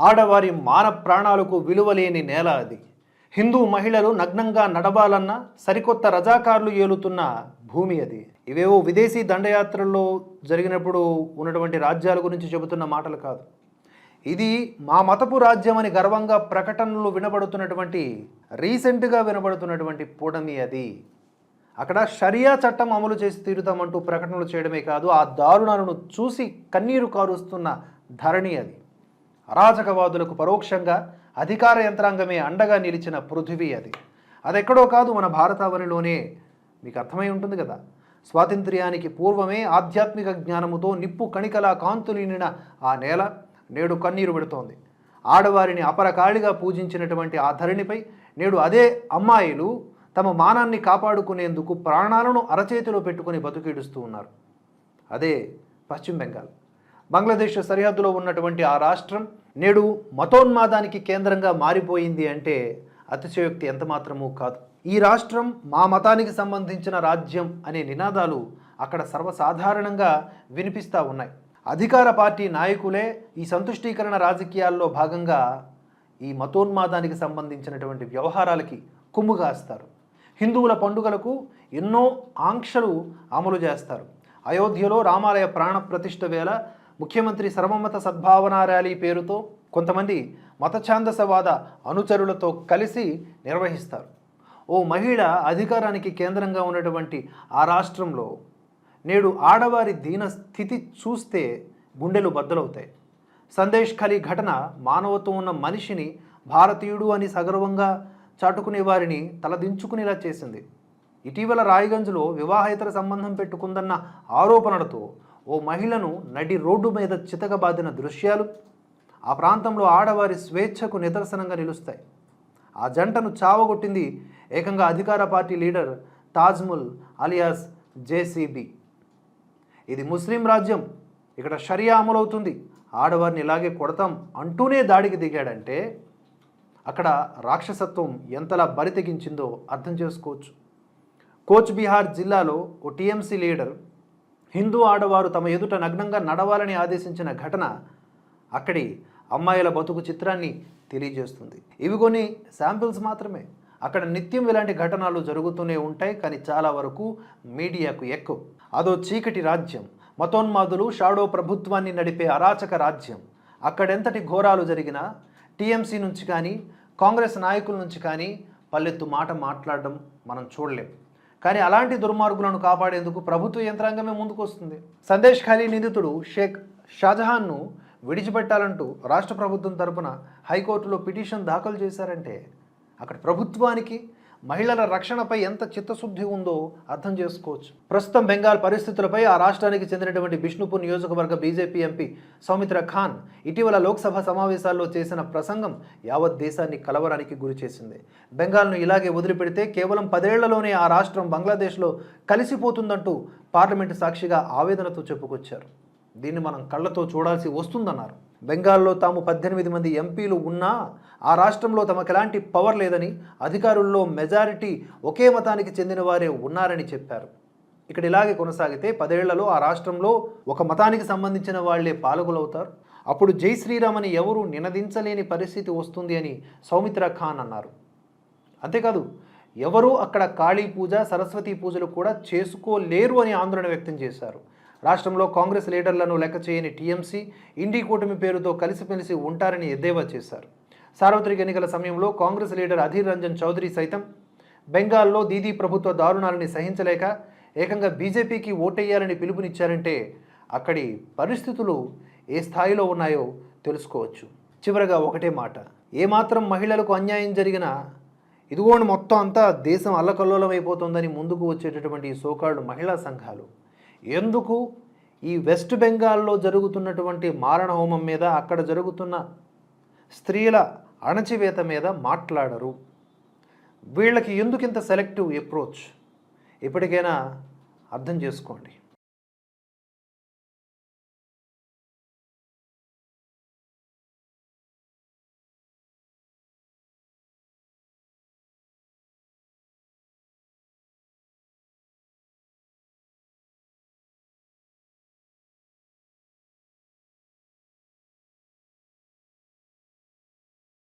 ఆడవారి మాన ప్రాణాలకు విలువలేని నేల అది. హిందూ మహిళలు నగ్నంగా నడవాలన్న సరికొత్త రజాకారులు ఏలుతున్న భూమి అది. ఇవేవో విదేశీ దండయాత్రల్లో జరిగినప్పుడు ఉన్నటువంటి రాజ్యాల గురించి చెబుతున్న మాటలు కాదు. ఇది మా మతపు రాజ్యం అని గర్వంగా ప్రకటనలు వినబడుతున్నటువంటి రీసెంట్గా వినబడుతున్నటువంటి పూడమి అది. అక్కడ షరియా చట్టం అమలు చేసి తీరుతామంటూ ప్రకటనలు చేయడమే కాదు ఆ దారుణాలను చూసి కన్నీరు కారుస్తున్న ధరణి అది. అరాజకవాదులకు పరోక్షంగా అధికార యంత్రాంగమే అండగా నిలిచిన పృథివీ అది. అదెక్కడో కాదు మన భారతావనిలోనే. మీకు అర్థమై ఉంటుంది కదా? స్వాతంత్ర్యానికి పూర్వమే ఆధ్యాత్మిక జ్ఞానముతో నిప్పు కణికలా కాంతులీనిన ఆ నేల నేడు కన్నీరు పెడుతోంది. ఆడవారిని అపరకాళిగా పూజించినటువంటి ఆ ధరణిపై నేడు అదే అమ్మాయిలు తమ మానాన్ని కాపాడుకునేందుకు ప్రాణాలను అరచేతిలో పెట్టుకుని బతుకిడుస్తూ ఉన్నారు. అదే పశ్చిమ బెంగాల్. బంగ్లాదేశ్ సరిహద్దులో ఉన్నటువంటి ఆ రాష్ట్రం నేడు మతోన్మాదానికి కేంద్రంగా మారిపోయింది అంటే అతిశయోక్తి ఎంతమాత్రమూ కాదు. ఈ రాష్ట్రం మా మతానికి సంబంధించిన రాజ్యం అనే నినాదాలు అక్కడ సర్వసాధారణంగా వినిపిస్తూ ఉన్నాయి. అధికార పార్టీ నాయకులే ఈ సంతుష్టీకరణ రాజకీయాల్లో భాగంగా ఈ మతోన్మాదానికి సంబంధించినటువంటి వ్యవహారాలకి కుమ్ముగాస్తారు హిందువుల పండుగలకు ఎన్నో ఆంక్షలు అమలు చేస్తారు. అయోధ్యలో రామాలయ ప్రాణ ప్రతిష్ఠ వేళ ముఖ్యమంత్రి సర్వమత సద్భావన ర్యాలీ పేరుతో కొంతమంది మతఛాందసవాద అనుచరులతో కలిసి నిర్వహిస్తారు. ఓ మహిళ అధికారానికి కేంద్రంగా ఉన్నటువంటి ఆ రాష్ట్రంలో నేడు ఆడవారి దీన స్థితి చూస్తే గుండెలు బద్దలవుతాయి. సందేశ్ ఖలీ ఘటన మానవత్వం ఉన్న మనిషిని భారతీయుడు అని సగర్వంగా చాటుకునే వారిని తలదించుకునేలా చేసింది. ఇటీవల రాయగంజ్లో వివాహేతర సంబంధం పెట్టుకుందన్న ఆరోపణలతో ఓ మహిళను నడి రోడ్డు మీద చితకబాదిన దృశ్యాలు ఆ ప్రాంతంలో ఆడవారి స్వేచ్ఛకు నిదర్శనంగా నిలుస్తాయి. ఆ జంటను చావగొట్టింది ఏకంగా అధికార party leader Tajmul alias JCB ఇది ముస్లిం రాజ్యం. ఇక్కడ షరియా అమలవుతుంది. ఆడవారిని ఇలాగే కొడతాం అంటూనే దాడికి దిగాడంటే అక్కడ రాక్షసత్వం ఎంతలా బరితెగించిందో అర్థం చేసుకోవచ్చు. కోచ్ బీహార్ జిల్లాలో ఓ టీఎంసీ లీడర్ హిందూ ఆడవారు తమ ఎదుట నగ్నంగా నడవాలని ఆదేశించిన ఘటన అక్కడి అమ్మాయిల బతుకు చిత్రాన్ని తెలియజేస్తుంది. ఇవి కొన్ని శాంపిల్స్ మాత్రమే. అక్కడ నిత్యం ఇలాంటి ఘటనలు జరుగుతూనే ఉంటాయి కానీ చాలా వరకు మీడియాకు ఎక్కువ. అదో చీకటి రాజ్యం మతోన్మాదులు షాడో ప్రభుత్వాన్ని నడిపే అరాచక రాజ్యం. అక్కడెంతటి ఘోరాలు జరిగినా టీఎంసీ నుంచి కానీ కాంగ్రెస్ నాయకుల నుంచి కానీ పల్లెత్తు మాట మాట్లాడడం మనం చూడలేం. కానీ అలాంటి దుర్మార్గులను కాపాడేందుకు ప్రభుత్వ యంత్రాంగమే ముందుకొస్తుంది. సందేశ్ ఖాళీ నిందితుడు షేక్ షాజహాన్ను విడిచిపెట్టాలంటూ రాష్ట్ర ప్రభుత్వం తరపున హైకోర్టులో పిటిషన్ దాఖలు చేశారంటే అక్కడ ప్రభుత్వానికి మహిళల రక్షణపై ఎంత చిత్తశుద్ధి ఉందో అర్థం చేసుకోవచ్చు. ప్రస్తుతం బెంగాల్ పరిస్థితులపై ఆ రాష్ట్రానికి చెందినటువంటి బిష్ణుపూర్ నియోజకవర్గ బీజేపీ ఎంపీ సౌమిత్ర ఖాన్ ఇటీవల లోక్సభ సమావేశాల్లో చేసిన ప్రసంగం యావత్ దేశాన్ని కలవరానికి గురి చేసింది. బెంగాల్ను ఇలాగే వదిలిపెడితే కేవలం పదేళ్ళలోనే ఆ రాష్ట్రం బంగ్లాదేశ్లో కలిసిపోతుందంటూ పార్లమెంటు సాక్షిగా ఆవేదనతో చెప్పుకొచ్చారు. దీన్ని మనం కళ్ళతో చూడాల్సి వస్తుందన్నారు. బెంగాల్లో తాము పద్దెనిమిది మంది ఎంపీలు ఉన్నా ఆ రాష్ట్రంలో తమకు ఎలాంటి పవర్ లేదని అధికారుల్లో మెజారిటీ ఒకే మతానికి చెందిన వారే ఉన్నారని చెప్పారు. ఇక్కడ ఇలాగే కొనసాగితే పదేళ్ళలో ఆ రాష్ట్రంలో ఒక మతానికి సంబంధించిన వాళ్ళే పాలకులవుతారు. అప్పుడు జై శ్రీరామ్ అని ఎవరూ నినదించలేని పరిస్థితి వస్తుంది అని సౌమిత్ర ఖాన్ అన్నారు. అంతేకాదు ఎవరూ అక్కడ కాళీ పూజ సరస్వతి పూజలు కూడా చేసుకోలేరు అని ఆందోళన వ్యక్తం చేశారు. రాష్ట్రంలో కాంగ్రెస్ లీడర్లను లెక్క చేయని టీఎంసీ ఇండి కూటమి పేరుతో కలిసిమెలిసి ఉంటారని ఎద్దేవా చేశారు. సార్వత్రిక ఎన్నికల సమయంలో కాంగ్రెస్ లీడర్ అధీర్ రంజన్ చౌదరి సైతం బెంగాల్లో దీదీ ప్రభుత్వ దారుణాలని సహించలేక ఏకంగా బీజేపీకి ఓటేయాలని పిలుపునిచ్చారంటే అక్కడి పరిస్థితులు ఏ స్థాయిలో ఉన్నాయో తెలుసుకోవచ్చు. చివరగా ఒకటే మాట ఏమాత్రం మహిళలకు అన్యాయం జరిగినా ఇదిగోండి మొత్తం అంతా దేశం అల్లకల్లోలం అయిపోతుందని ముందుకు వచ్చేటటువంటి ఈ సోకాళ్ళు మహిళా సంఘాలు. ఎందుకు? ఈ వెస్ట్ బెంగాల్లో జరుగుతున్నటువంటి మారణ హోమం మీద అక్కడ జరుగుతున్న స్త్రీల అణచివేత మీద మాట్లాడరు. వీళ్ళకి ఎందుకు ఇంత సెలెక్టివ్ అప్రోచ్ ఇప్పటికైనా అర్థం చేసుకోండి.